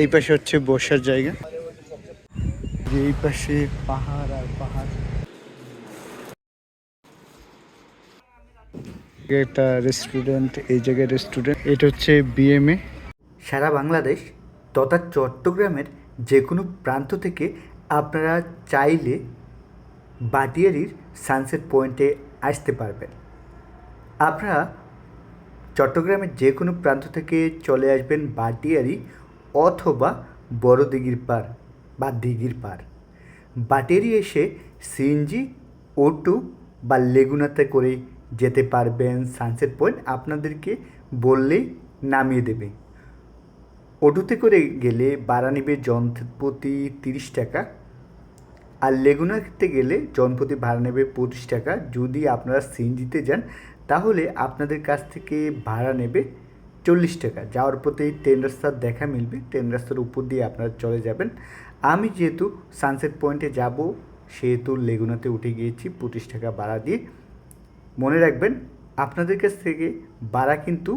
এই পাশে হচ্ছে বসার জায়গা। এই পাশে পাহাড় আর পাহাড়। এটা রেস্টুরেন্ট এই জায়গায় রেস্টুরেন্ট এটা হচ্ছে বিএমএ সারা বাংলাদেশ তথা চট্টগ্রামের যে কোনো প্রান্ত থেকে আপনারা চাইলে বাটিয়ারির সানসেট পয়েন্টে আসতে পারবেন। আপনারা চট্টগ্রামের যে কোনো প্রান্ত থেকে চলে আসবেন বাটিয়ারি অথবা বড় দিঘির পার বা দিঘির পার। বাটেরি এসে সিএনজি ওটু বা লেগুনাতে করে যেতে পারবেন সানসেট পয়েন্ট আপনাদেরকে বললেই নামিয়ে দেবে। অটোতে করে গেলে ভাড়া নেবে জনপ্রতি তিরিশ টাকা আর লেগুনাতে গেলে জনপ্রতি ভাড়া নেবে পঁচিশ টাকা। যদি আপনারা সিএনজিতে যান তাহলে আপনাদের কাছ থেকে ভাড়া নেবে চল্লিশ টাকা যাওয়ার পথে ট্রেন রাস্তার দেখা মিলবে। ট্রেন রাস্তার উপর দিয়ে আপনারা চলে যাবেন। আমি যেহেতু সানসেট পয়েন্টে যাব, সেহেতু লেগুনাতে উঠে গিয়েছি, পঁচিশ টাকা ভাড়া দিয়ে। মনে রাখবেন, আপনাদের কাছ থেকে ভাড়া কিন্তু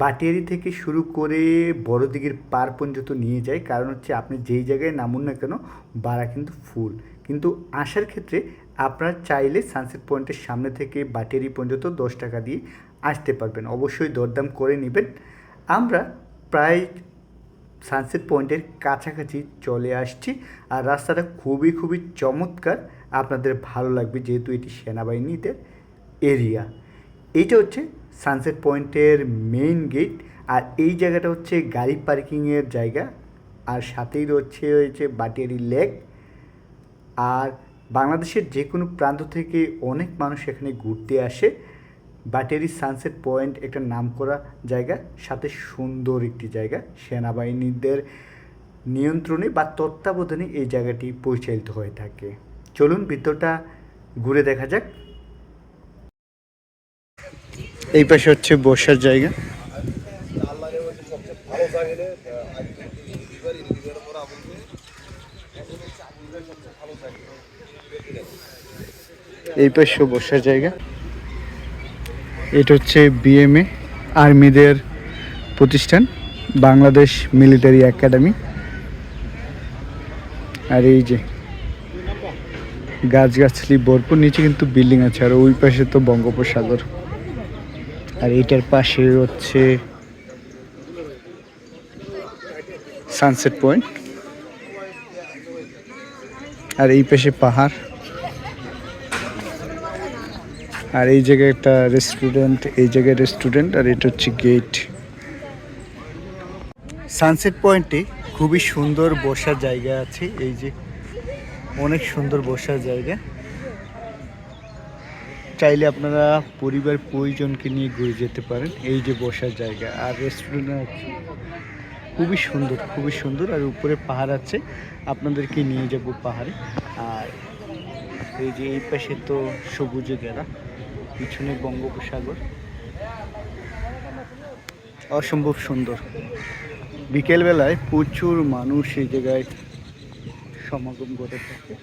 বাটিয়ারি থেকে শুরু করে বড় দিঘির পার পর্যন্ত নিয়ে যায়। কারণ হচ্ছে আপনি যেই জায়গায় নামুন না কেন, ভাড়া কিন্তু ফুল কিন্তু আসার ক্ষেত্রে আপনারা চাইলে সানসেট পয়েন্টের সামনে থেকে বাটিয়ারি পর্যন্ত দশ টাকা দিয়ে আসতে পারবেন। অবশ্যই দরদাম করে নেবেন। আমরা প্রায় সানসেট পয়েন্টের কাছাকাছি চলে আসছি আর রাস্তাটা খুবই খুবই চমৎকার। আপনাদের ভালো লাগবে যেহেতু এটি সেনাবাহিনীদের এরিয়া এইটা হচ্ছে সানসেট পয়েন্টের মেইন গেট আর এই জায়গাটা হচ্ছে গাড়ি পার্কিংয়ের জায়গা। আর সাথেই রয়েছে হয়েছে বাটিয়ারি লেক আর বাংলাদেশের যে কোনো প্রান্ত থেকে অনেক মানুষ এখানে ঘুরতে আসে। বাটেরি সানসেট পয়েন্ট একটা নামকরা জায়গা, সাথে সুন্দর একটি জায়গা। সেনাবাহিনীদের নিয়ন্ত্রণে বা তত্ত্বাবধানে এই জায়গাটি পরিচালিত হয়ে থাকে। চলুন ভিতরটা ঘুরে দেখা যাক। এই পাশে হচ্ছে বসার জায়গা। এই পাশে বসার জায়গা। এটা হচ্ছে বিএমএ আর্মিদের প্রতিষ্ঠান, বাংলাদেশ মিলিটারি একাডেমি আর এই যে গাছগাছালি ভরপুর, নিচে কিন্তু বিল্ডিং আছে, আর ওই পাশে তো বঙ্গোপসাগর। আর এইটার পাশে হচ্ছে সানসেট পয়েন্ট আর এই পাশে পাহাড়। আর এই জায়গায় একটা রেস্টুরেন্ট এই জায়গায় রেস্টুরেন্ট আর এটা হচ্ছে গেট সানসেট পয়েন্টে খুবই সুন্দর বসার জায়গা আছে, এই যে অনেক সুন্দর বসার জায়গা। চাইলে আপনারা পরিবার পরিজনকে নিয়ে ঘুরে যেতে পারেন, এই যে বসার জায়গা। আর রেস্টুরেন্ট আছে, খুবই সুন্দর খুবই সুন্দর। আর উপরে পাহাড় আছে, আপনাদেরকে নিয়ে যাব পাহাড়ে। আর এই যে এই পাশে তো সবুজে ঘেরা। পিছনে বঙ্গোপসাগর। অসম্ভব সুন্দর। বিকেলবেলায় প্রচুর মানুষ এই জায়গায় সমাগম করে থাকে।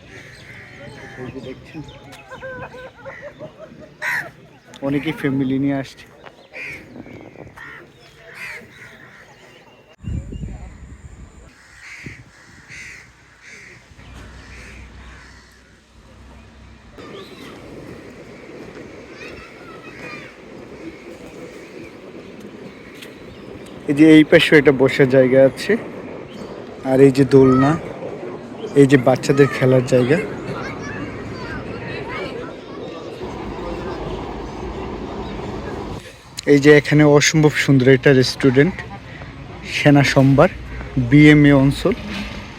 দেখছেন? অনেকেই ফ্যামিলি নিয়ে আসছে। এই যে এই পাশে একটা বসার জায়গা আছে। আর এই যে দোলনা, এই যে বাচ্চাদের খেলার জায়গা। এই যে এখানে অসম্ভব সুন্দর একটা রেস্টুরেন্ট সেনা সোমবার বিএমএ অঞ্চল,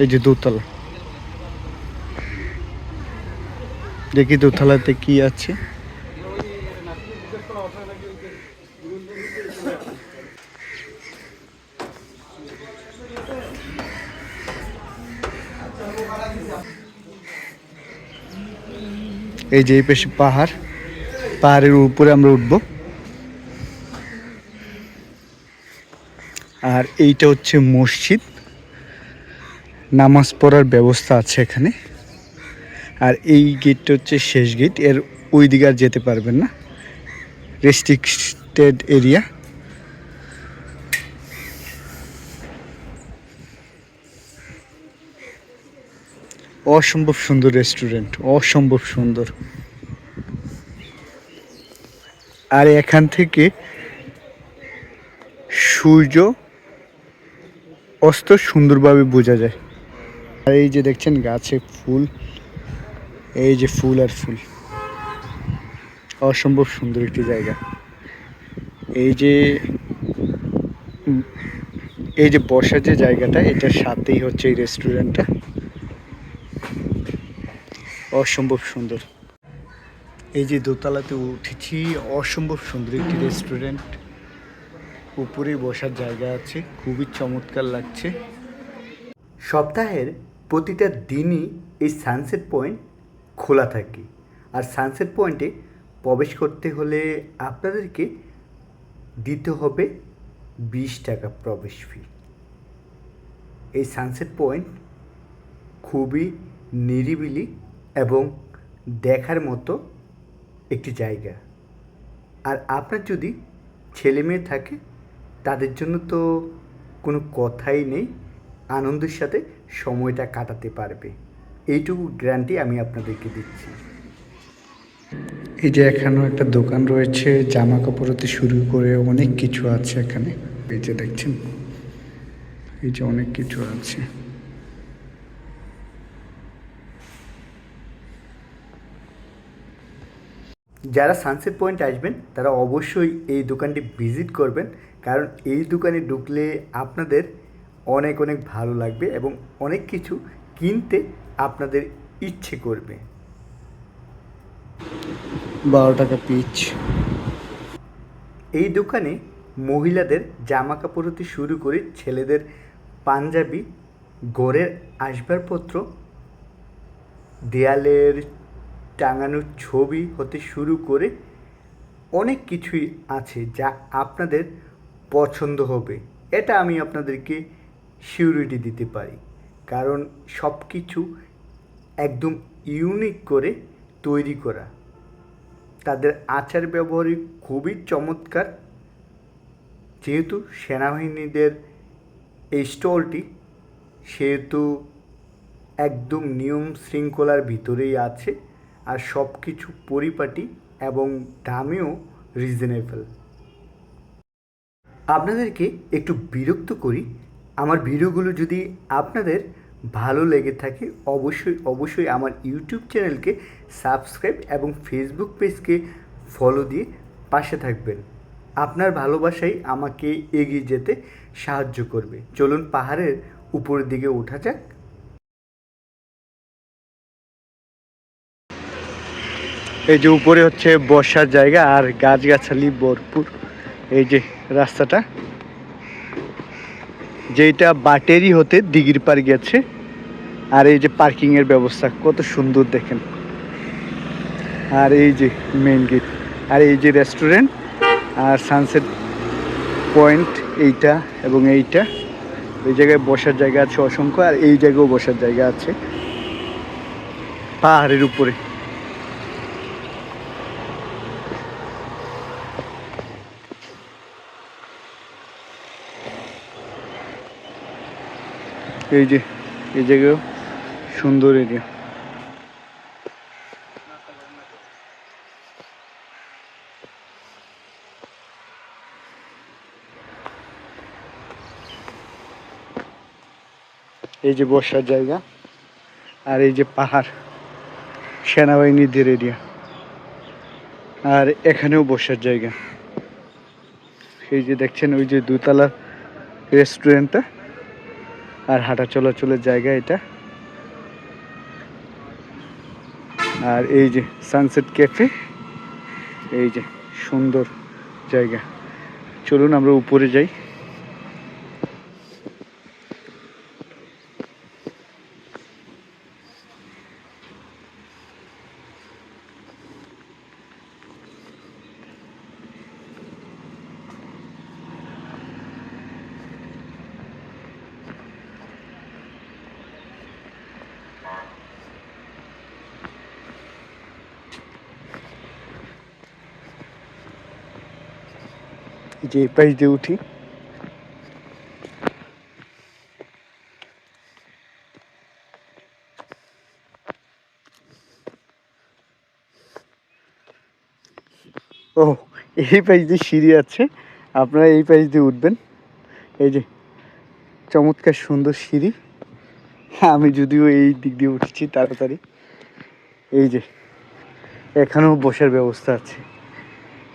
এই যে দোতলা। দেখি দোতলাতে কি আছে। এই যে পাশে পাহাড়, পাহাড়ের উপরে আমরা উঠবো। আর এইটা হচ্ছে মসজিদ। নামাজ পড়ার ব্যবস্থা আছে এখানে। আর এই গেটটা হচ্ছে শেষ গেট, এর ওই দিকে আর যেতে পারবেন না। রেস্ট্রিক্টেড এরিয়া অসম্ভব সুন্দর রেস্টুরেন্ট অসম্ভব সুন্দর। আর এখান থেকে সূর্য অস্ত সুন্দরভাবে বোঝা যায়। আর এই যে দেখছেন গাছে ফুল, এই যে ফুল আর ফুল। অসম্ভব সুন্দর একটি জায়গা। এই যে এই যে বসার যে জায়গাটা, এটার সাথেই হচ্ছে এই রেস্টুরেন্টটা অসম্ভব সুন্দর। এই যে দোতলাতে উঠেছি, অসম্ভব সুন্দর একটি রেস্টুরেন্ট উপরে বসার জায়গা আছে, খুবই চমৎকার লাগছে। সপ্তাহের প্রতিটা দিনই এই সানসেট পয়েন্ট খোলা থাকে। আর সানসেট পয়েন্টে প্রবেশ করতে হলে আপনাদেরকে দিতে হবে বিশ টাকা প্রবেশ ফি এই সানসেট পয়েন্ট খুবই নিরিবিলি এবং দেখার মতো একটি জায়গা। আর আপনার যদি ছেলে মেয়ে থাকে, তাদের জন্য তো কোনো কথাই নেই, আনন্দের সাথে সময়টা কাটাতে পারবে। এইটুকু গ্যারান্টি আমি আপনাদেরকে দিচ্ছি। এই যে এখানেও একটা দোকান রয়েছে জামা কাপড় হতে শুরু করে অনেক কিছু আছে এখানে। এই যে দেখছেন, এই যে অনেক কিছু আছে। যারা সানসেট পয়েন্ট আসবেন তারা অবশ্যই এই দোকানটি ভিজিট করবেন। কারণ এই দোকানে ঢুকলে আপনাদের অনেক অনেক ভালো লাগবে এবং অনেক কিছু কিনতে আপনাদের ইচ্ছে করবে। বারো টাকা পিচ। এই দোকানে মহিলাদের জামা কাপড় হতে শুরু করে ছেলেদের পাঞ্জাবি ঘরের আসবাবপত্র দেয়ালের টাঙানোর ছবি হতে শুরু করে অনেক কিছুই আছে যা আপনাদের পছন্দ হবে। এটা আমি আপনাদেরকে সিউরিটি দিতে পারি। কারণ সব কিছু একদম ইউনিক করে তৈরি করা। তাদের আচার ব্যবহারই খুবই চমৎকার। যেহেতু সেনাবাহিনীদের এই স্টলটি, সেহেতু একদম নিয়ম শৃঙ্খলার ভিতরেই আছে। আর সব কিছু পরিপাটি এবং দামেও রিজনেবল আপনাদেরকে একটু বিরক্ত করি। আমার ভিডিওগুলো যদি আপনাদের ভালো লেগে থাকে, অবশ্যই অবশ্যই আমার ইউটিউব চ্যানেলকে সাবস্ক্রাইব এবং ফেসবুক পেজকে ফলো দিয়ে পাশে থাকবেন। আপনার ভালোবাসাই আমাকে এগিয়ে যেতে সাহায্য করবে। চলুন পাহাড়ের উপরের দিকে ওঠা যাক। এই যে উপরে হচ্ছে বসার জায়গা আর গাছগাছালি ভরপুর। এই যে রাস্তাটা। যেটা বাটেরি হতে দিঘির পার গেছে। আর এই যে পার্কিং এর ব্যবস্থা, কত সুন্দর দেখেন। আর এই যে মেইন গেট আর এই যে রেস্টুরেন্ট আর সানসেট পয়েন্ট এইটা এবং এইটা। এই জায়গায় বসার জায়গা আছে অসংখ্য, আর এই জায়গায়ও বসার জায়গা আছে। পাহাড়ের উপরে। এই যে, এই জায়গাও সুন্দর এরিয়া। এই যে বসার জায়গা আর এই যে পাহাড়, সেনাবাহিনীদের এরিয়া। আর এখানেও বসার জায়গা। এই যে দেখছেন, ওই যে দুতলা রেস্টুরেন্টটা আর হাঁটা চলাচলের জায়গা এটা। আর এই যে সানসেট ক্যাফে এই যে সুন্দর জায়গা। চলুন আমরা উপরে যাই। যে পাশ দিয়ে উঠি। ও এই পাশ দিয়ে সিঁড়ি আছে। আপনারা এই পাশ দিয়ে উঠবেন। এই যে, চমৎকার সুন্দর সিঁড়ি। আমি যদিও এই দিক দিয়ে উঠেছি তাড়াতাড়ি। এই যে, এখানেও বসার ব্যবস্থা আছে।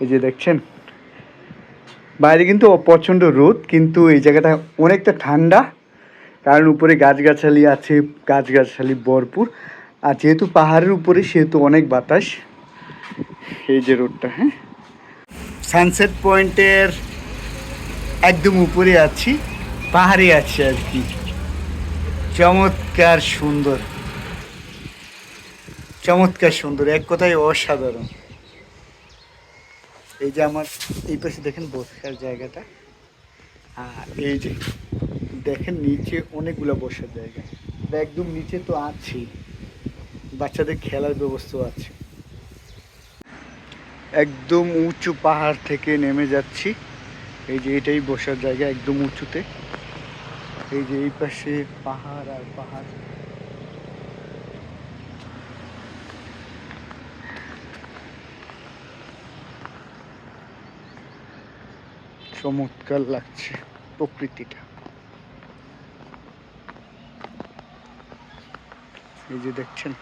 এই যে দেখছেন বাইরে কিন্তু প্রচণ্ড রোদ, কিন্তু এই জায়গাটা অনেকটা ঠান্ডা। কারণ উপরে গাছগাছালি আছে, গাছগাছালি ভরপুর। আর যেহেতু পাহাড়ের উপরে, সেহেতু অনেক বাতাস। এই যে রোডটা হ্যাঁ? সানসেট পয়েন্টের একদম উপরে আছি, পাহাড়ে আছি আর কি। চমৎকার সুন্দর। চমৎকার সুন্দর, এক কথায় অসাধারণ। এই যে আমার, এই পাশে দেখেন বসার জায়গাটা। আর এই যে দেখেন নিচে অনেকগুলো বসার জায়গা। একদম নিচে তো আছেই বাচ্চাদের খেলার ব্যবস্থাও আছে। একদম উঁচু পাহাড় থেকে নেমে যাচ্ছি। এই যে এটাই বসার জায়গা একদম উঁচুতে। এই যে এই পাশে পাহাড় আর পাহাড়। চমৎকার লাগছে প্রকৃতিটা। এই যে দেখছেন,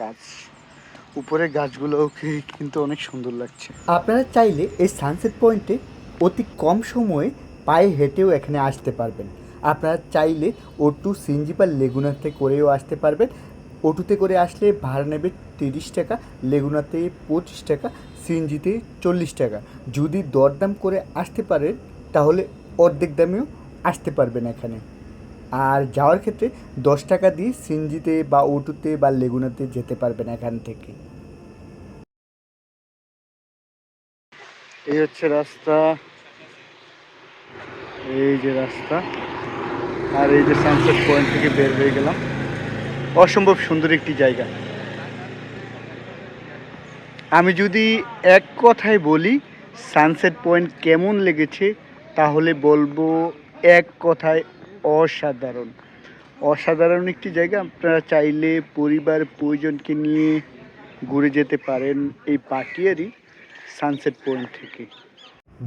গাছ। উপরে গাছগুলোকে কিন্তু অনেক সুন্দর লাগছে। আপনারা চাইলে এই সানসেট পয়েন্টে অতি কম সময়ে পায়ে হেঁটেও এখানে আসতে পারবেন। আপনারা চাইলে ওটু বা লেগুনাতে করেও আসতে পারবেন। ওটুতে করে আসলে ভাড়া নেবে তিরিশ টাকা, লেগুনাতে পঁচিশ টাকা সিনজিতে চল্লিশ টাকা। যদি দরদাম করে আসতে পারে, তাহলে অর্ধেক দামেও আসতে পারবেন এখানে। আর যাওয়ার ক্ষেত্রে দশ টাকা দিয়ে সিনজিতে বা ওটুতে বা লেগুনাতে যেতে পারবেন এখান থেকে। এই হচ্ছে রাস্তা। এই যে রাস্তা। আর এই যে সানসেট পয়েন্ট থেকে বের হয়ে গেলাম। অসম্ভব সুন্দর একটি জায়গা। আমি যদি এক কথায় বলি সানসেট পয়েন্ট কেমন লেগেছে, তাহলে বলব এক কথায় অসাধারণ। অসাধারণ একটি জায়গা, আপনারা চাইলে পরিবার, পরিজনকে নিয়ে ঘুরে যেতে পারেন এই পাটিয়ারই সানসেট পয়েন্ট থেকে।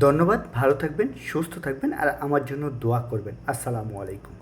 ধন্যবাদ, ভালো থাকবেন, সুস্থ থাকবেন, আর আমার জন্য দোয়া করবেন। আসসালামু আলাইকুম।